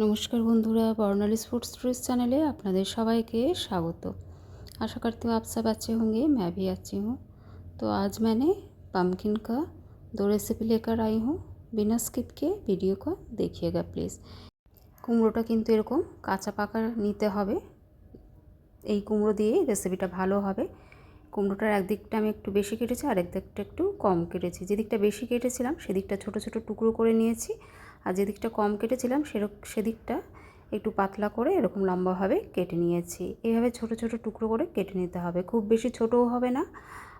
নমস্কার বন্ধুরা বর্ণালী sports tourist চ্যানেলে আপনাদের সবাইকে স্বাগত आशा करती हूँ आप सब अच्छे होंगे मैं भी अच्छी हूँ तो आज मैंने पम्पकिन का दो रेसिपी लेकर आई हूँ बिना स्किप के ভিডিও को देखिएगा প্লিজ কুমড়োটা কিন্তু এরকম কাঁচা পাকা নিতে হবে এই কুমড়ো দিয়ে রেসিপিটা ভালো হবে কুমড়োটার একদিকটা আমি একটু বেশি কেটেছি আর একদিকটা একটু কম কেটেছি যেদিকটা বেশি কেটেছিলাম সেদিকটা ছোট ছোট টুকরো করে নিয়েছি আর যেদিকটা কম কেটেছিলাম সেরক সেদিকটা একটু পাতলা করে এরকম লম্বাভাবে কেটে নিয়েছি। এইভাবে ছোট ছোট টুকরো করে কেটে নিতে হবে। খুব বেশি ছোটও হবে না,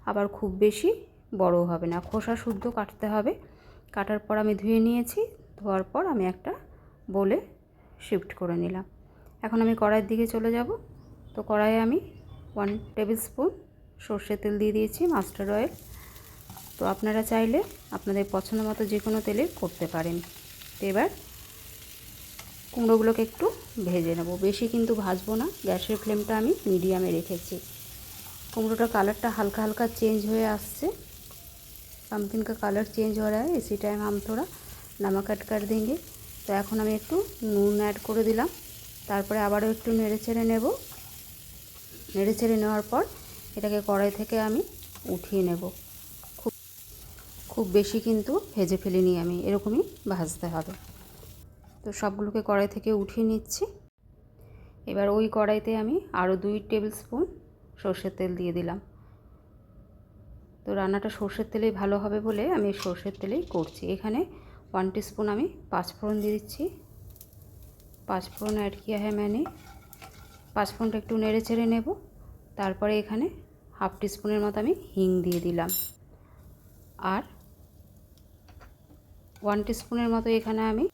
আবার খুব বেশি বড়ও হবে না। খোসা শুদ্ধ কাটতে হবে। কাটার পর আমি ধুয়ে নিয়েছি, ধোয়ার পর আমি একটা বলে শিফট করে নিলাম। এখন আমি কড়াইয়ের দিকে চলে যাব। তো কড়াইয়ে আমি ওয়ান টেবিল স্পুন সর্ষের তেল দিয়ে দিয়েছি মাস্টার্ড অয়েল তো আপনারা চাইলে আপনাদের পছন্দ মতো যে কোনো তেলে করতে পারেন। তো এবার কুমড়োগুলোকে একটু ভেজে নেব বেশি কিন্তু ভাজবো না গ্যাসের ফ্লেমটা আমি মিডিয়ামে রেখেছি কুমড়োটার কালারটা হালকা হালকা চেঞ্জ হয়ে আসছে পাম্পকিন কা কালার চেঞ্জ हो रहा है इसी टाइम हम थोड़ा नमक ऐड कर देंगे তো এখন আমি একটু নুন অ্যাড করে দিলাম তারপরে আবারও একটু নেড়ে ছেড়ে নেব নেড়ে ছেড়ে নেওয়ার পর এটাকে কড়াই থেকে আমি উঠিয়ে নেব খুব খুব বেশি কিন্তু ভেজে ফেলিনি আমি, এরকমই ভাজতে হবে। তো সবগুলোকে কড়াই থেকে উঠিয়ে নিচ্ছি। এবার ওই কড়াইতে আমি আরও দুই টেবিল স্পুন সর্ষের তেল দিয়ে দিলাম। তো রান্নাটা সর্ষের তেলেই ভালো হবে বলে আমি সর্ষের তেলেই করছি। এখানে ওয়ান স্পুন আমি পাঁচফোড়ন দিয়ে দিচ্ছি। পাঁচফোড়ন অ্যাড কি হ্যাঁ ম্যানে? পাঁচফোড়নটা একটু নেড়ে চেড়ে নেব। তারপরে এখানে হাফ টিস্পুনের মতো আমি হিং দিয়ে দিলাম। আর ওয়ান টিস্পুনের মতো এখানে আমি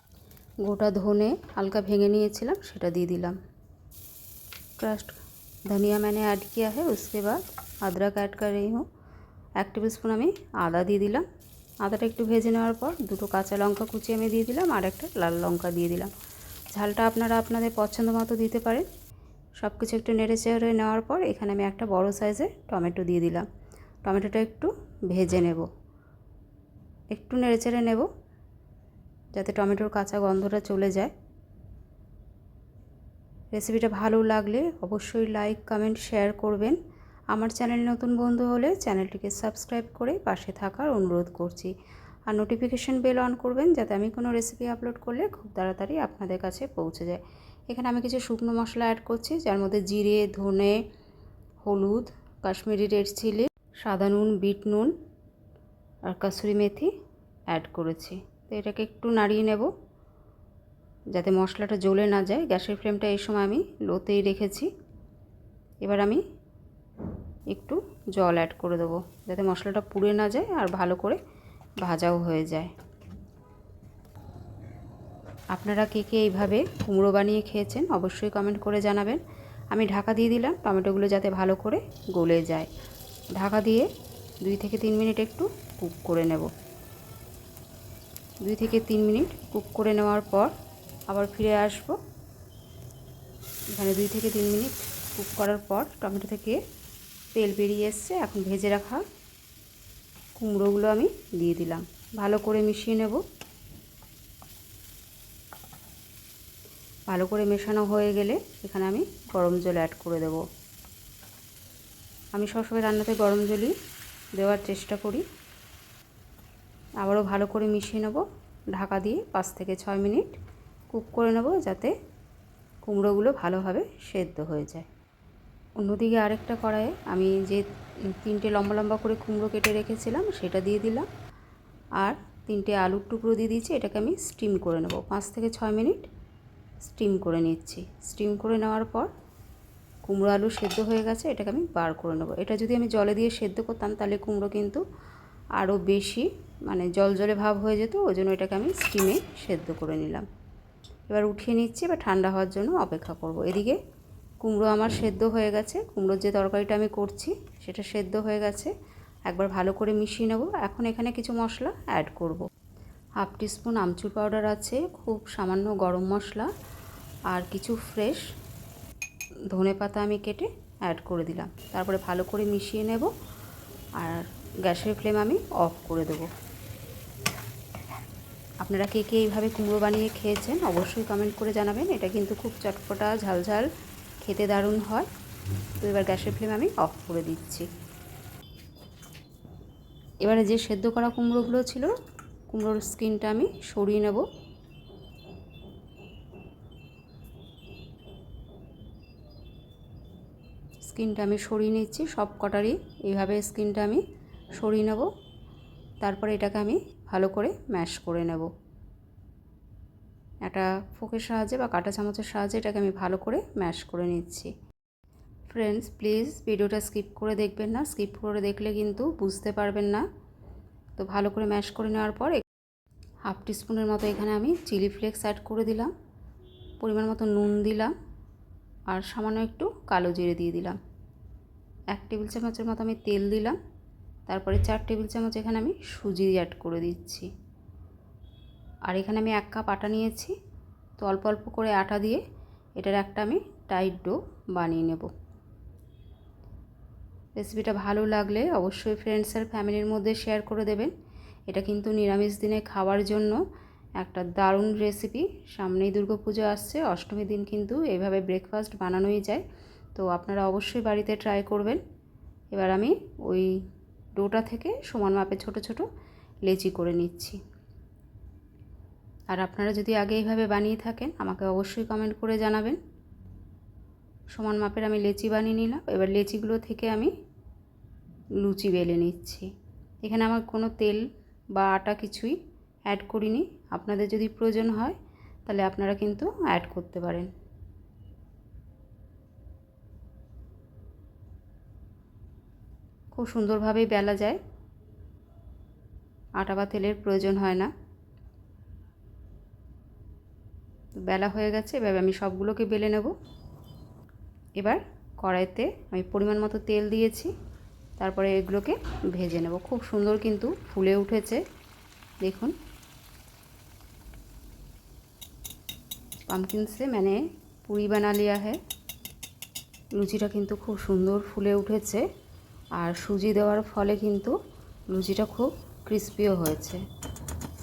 গোটা ধনে হালকা ভেঙে নিয়েছিলাম সেটা দিয়ে দিলাম क्रस्ट धनिया मैंने ऐड किया है उसके बाद अदरक ऐड कर रही हूँ এক টেবিল স্পুন আমি আদা দিয়ে দিলাম আদাটা একটু ভেজে নেওয়ার পর দুটো কাঁচা লঙ্কা কুচিয়ে আমি দিয়ে দিলাম আর একটা লাল লঙ্কা দিয়ে দিলাম ঝালটা আপনারা আপনাদের পছন্দ মতো দিতে পারেন সব কিছু একটু নেড়ে চেড়ে নেওয়ার পর এখানে আমি একটা বড় সাইজের টমেটো দিয়ে দিলাম টমেটোটা একটু ভেজে নেব একটু নেড়ে চেড়ে নেব যাতে টমেটোর কাঁচা গন্ধটা চলে যায়। রেসিপিটা ভালো লাগলে অবশ্যই লাইক, কমেন্ট, শেয়ার করবেন। আমার চ্যানেল নতুন বন্ধু হলে চ্যানেলটিকে সাবস্ক্রাইব করে পাশে থাকার অনুরোধ করছি। আর নোটিফিকেশান বেল অন করবেন যাতে আমি কোনো রেসিপি আপলোড করলে খুব তাড়াতাড়ি আপনাদের কাছে পৌঁছে যায়। এখানে আমি কিছু শুকনো মশলা অ্যাড করছি, যার মধ্যে জিরে, ধনে, হলুদ, কাশ্মীরি রেড চিলি, সাদা নুন, বিট নুন আর কাসুরি মেথি অ্যাড করেছি। তো এটাকে একটু নাড়িয়ে নেব, যাতে মশলাটা জ্বলে না যায়। গ্যাসের ফ্লেমটা এই সময় আমি লোতেই রেখেছি। এবার আমি একটু জল অ্যাড করে দেবো, যাতে মশলাটা পুড়ে না যায় আর ভালো করে ভাজাও হয়ে যায়। আপনারা কে কে এইভাবে কুমড়ো বানিয়ে খেয়েছেন অবশ্যই কমেন্ট করে জানাবেন। আমি ঢাকা দিয়ে দিলাম, টমেটোগুলো যাতে ভালো করে গলে যায়। ঢাকা দিয়ে দুই থেকে তিন মিনিট একটু কুক করে নেব। দুই থেকে তিন মিনিট কুক করে নেওয়ার পর আবার ফিরে আসব। এখানে দুই থেকে তিন মিনিট কুক করার পর টমেটো থেকে তেল বেরিয়ে এসছে, এখন ভেজে রাখা কুমড়োগুলো আমি দিয়ে দিলাম। ভালো করে মিশিয়ে নেব। ভালো করে মেশানো হয়ে গেলে এখানে আমি গরম জল অ্যাড করে দেব। আমি সবসময় রান্নাতে গরম জলই দেওয়ার চেষ্টা করি। আবারও ভালো করে মিশিয়ে নেব। ঢাকা দিয়ে পাঁচ থেকে ছয় মিনিট কুক করে নেব যাতে কুমড়োগুলো ভালোভাবে সেদ্ধ হয়ে যায়। অন্যদিকে আরেকটা কড়াইয়ে আমি যে তিনটে লম্বা লম্বা করে কুমড়ো কেটে রেখেছিলাম সেটা দিয়ে দিলাম। আর তিনটে আলুর টুকরো দিয়ে দিয়েছি, এটাকে আমি স্টিম করে নেব। পাঁচ থেকে ছয় মিনিট স্টিম করে নিচ্ছি। স্টিম করে নেওয়ার পর কুমড়ো আলু সেদ্ধ হয়ে গেছে, এটাকে আমি বার করে নেব। এটা যদি আমি জলে দিয়ে সেদ্ধ করতাম তাহলে কুমড়ো কিন্তু আরও বেশি মানে জল জলে ভাব হয়ে যেত, ওই জন্য এটাকে আমি স্টিমে সেদ্ধ করে নিলাম। এবার উঠিয়ে নিচ্ছি, এবার ঠান্ডা হওয়ার জন্য অপেক্ষা করব। এদিকে কুমড়ো আমার সেদ্ধ হয়ে গেছে। কুমড়োর যে তরকারিটা আমি করছি, সেটা সেদ্ধ হয়ে গেছে। একবার ভালো করে মিশিয়ে নেব। এখন এখানে কিছু মশলা অ্যাড করব। হাফ টিস্পুন আমচুর পাউডার আছে, খুব সামান্য গরম মশলা আর কিছু ফ্রেশ ধনে পাতা আমি কেটে অ্যাড করে দিলাম। তারপরে ভালো করে মিশিয়ে নেব আর গ্যাসের ফ্লেম আমি অফ করে দেবো। আপনারা কে কে এইভাবে কুমড়ো বানিয়ে খেয়েছেন অবশ্যই কমেন্ট করে জানাবেন। এটা কিন্তু খুব চটপটা, ঝালঝাল, খেতে দারুণ হয়। তো এবার গ্যাসের ফ্লেম আমি অফ করে দিচ্ছি। এবারে যে সেদ্ধ করা কুমড়োগুলো ছিল, কুমড়োর স্কিনটা আমি সরিয়ে নেব। স্কিনটা আমি সরিয়ে নিচ্ছি সব কটারই এইভাবে স্কিনটা আমি সরিয়ে নেব। তারপরে এটাকে আমি ভালো করে ম্যাশ করে নেব। একটা ফোকের সাহায্যে বা কাঁটা চামচের সাহায্যে এটাকে আমি ভালো করে ম্যাশ করে নিচ্ছি। ফ্রেন্ডস প্লিজ ভিডিওটা স্কিপ করে দেখবেন না। স্কিপ করে দেখলে কিন্তু বুঝতে পারবেন না। তো ভালো করে ম্যাশ করে নেওয়ার পর হাফ টিস্পুনের মতো এখানে আমি চিলি ফ্লেক্স অ্যাড করে দিলাম। পরিমাণ মতো নুন দিলাম আর সামান্য একটু কালো জিরে দিয়ে দিলাম। এক টেবিল চামচের মতো আমি তেল দিলাম। তারপরে চার টেবিল চামচ এখানে আমি সুজি অ্যাড করে দিচ্ছি। আর এখানে আমি এক কাপ আটা নিয়েছি। তো অল্প অল্প করে আটা দিয়ে এটার একটা আমি টাইট ডো বানিয়ে নেব। রেসিপিটা ভালো লাগলে অবশ্যই ফ্রেন্ডস আর ফ্যামিলির মধ্যে শেয়ার করে দেবেন। এটা কিন্তু নিরামিষ দিনে খাওয়ার জন্য একটা দারুণ রেসিপি সামনেই পুজো আসছে অষ্টমীর দিন কিন্তু এভাবে ব্রেকফাস্ট বানানোই যায়। তো আপনারা অবশ্যই বাড়িতে ট্রাই করবেন। এবার আমি ওই ডোটা থেকে সমান মাপে ছোট ছোট লেচি করে নিচ্ছি। আর আপনারা যদি আগে এইভাবে বানিয়ে থাকেন, আমাকে অবশ্যই কমেন্ট করে জানাবেন। সমান মাপের আমি লেচি বানিয়ে নিলাম। এবার লেচিগুলো থেকে আমি লুচি বেলে নিচ্ছি। এখানে আমার কোনো তেল বা আটা কিছুই অ্যাড করিনি। আপনাদের যদি প্রয়োজন হয়, তাহলে আপনারা কিন্তু অ্যাড করতে পারেন। খুব সুন্দরভাবেই বেলা যায়। আটা বা তেলের প্রয়োজন হয় না। বেলা হয়ে গেছে, এবার আমি সবগুলোকে বেলে নেব। এবার কড়াইতে আমি পরিমাণ মতো তেল দিয়েছি, তারপরে এগুলোকে ভেজে নেব। খুব সুন্দর কিন্তু ফুলে উঠেছে, দেখুন। পামকিন সে মানে পুরি বানা লিয়া হ্যাঁ। লুচিটা কিন্তু খুব সুন্দর ফুলে উঠেছে। আর সুজি দেওয়ার ফলে কিন্তু লুচিটা খুব ক্রিস্পিও হয়েছে।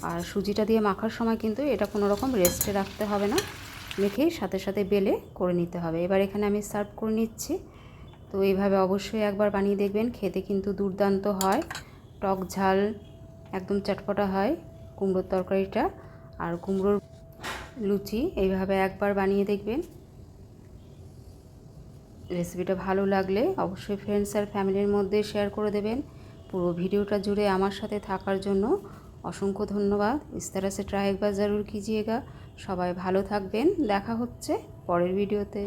আর সুজিটা দিয়ে মাখার সময় কিন্তু এটা কোনো রকম রেস্টে রাখতে হবে না। মেখেই সাথে সাথে বেলে করে নিতে হবে। এবার এখানে আমি সার্ভ করে নিচ্ছি। তো এইভাবে অবশ্যই একবার বানিয়ে দেখবেন। খেতে কিন্তু দুর্দান্ত হয়। টক ঝাল একদম চটপটা হয় কুমড়োর তরকারিটা। আর কুমড়োর লুচি এইভাবে একবার বানিয়ে দেখবেন। রেসিপিটা ভালো লাগলে অবশ্যই ফ্রেন্ডস আর ফ্যামিলির মধ্যে শেয়ার করে দেবেন। পুরো ভিডিওটা জুড়ে আমার সাথে থাকার জন্য অসংখ্য ধন্যবাদ। ইস্তারা সে ট্রাই একবার জরুর কিজিয়েগা সবাই ভালো থাকবেন। দেখা হচ্ছে পরের ভিডিওতে।